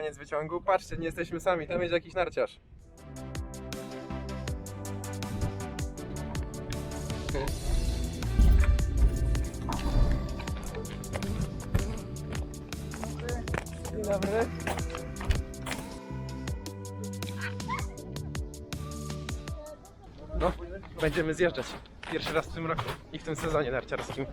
koniec wyciągu. Patrzcie, nie jesteśmy sami, tam jest jakiś narciarz. Dzień dobry. No, będziemy zjeżdżać. Pierwszy raz w tym roku i w tym sezonie narciarskim.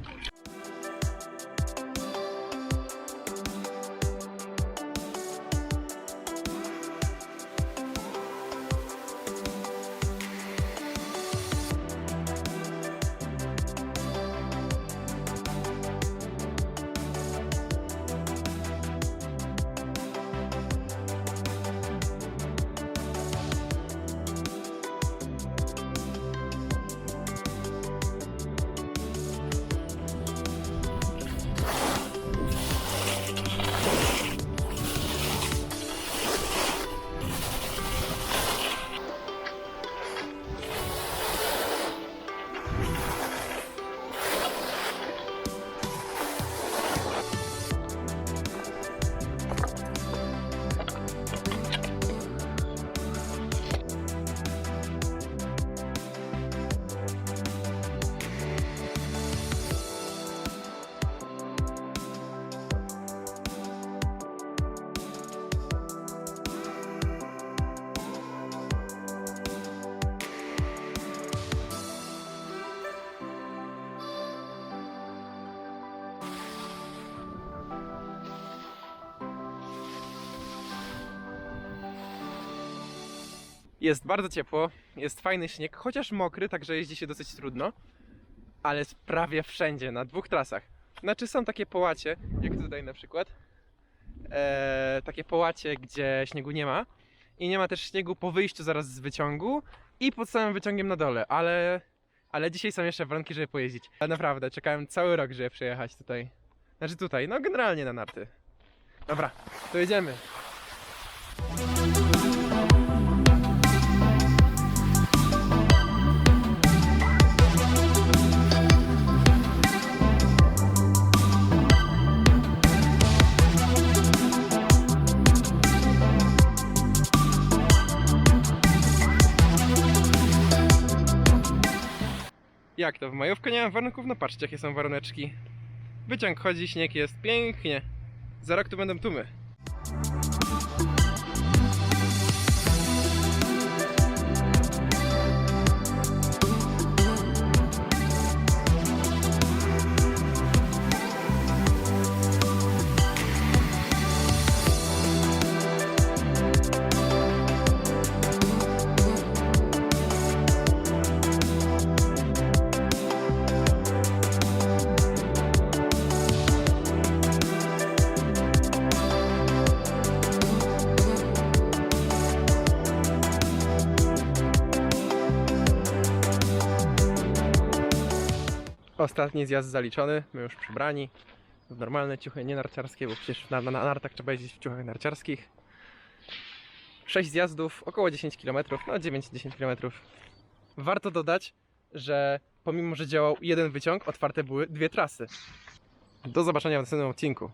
Jest bardzo ciepło, jest fajny śnieg, chociaż mokry, także jeździ się dosyć trudno, ale jest prawie wszędzie, na dwóch trasach. Znaczy są takie połacie, jak tutaj na przykład, e, takie połacie, gdzie śniegu nie ma i nie ma też śniegu po wyjściu zaraz z wyciągu i pod samym wyciągiem na dole, ale, ale dzisiaj są jeszcze warunki, żeby pojeździć. Ale naprawdę, czekałem cały rok, żeby przyjechać tutaj. Znaczy tutaj, no generalnie na narty. Dobra, to jedziemy. Jak to? W majówkę nie mam warunków? No patrzcie jakie są waruneczki. Wyciąg chodzi, śnieg jest pięknie. Za rok tu będą tumy. Ostatni zjazd zaliczony, my już przybrani. W normalne ciuchy, nie narciarskie, bo przecież na, na, na nartach trzeba jeździć w ciuchach narciarskich. 6 zjazdów, około 10 km, no 9-10 km. Warto dodać, że pomimo, że działał jeden wyciąg, otwarte były dwie trasy. Do zobaczenia w następnym odcinku.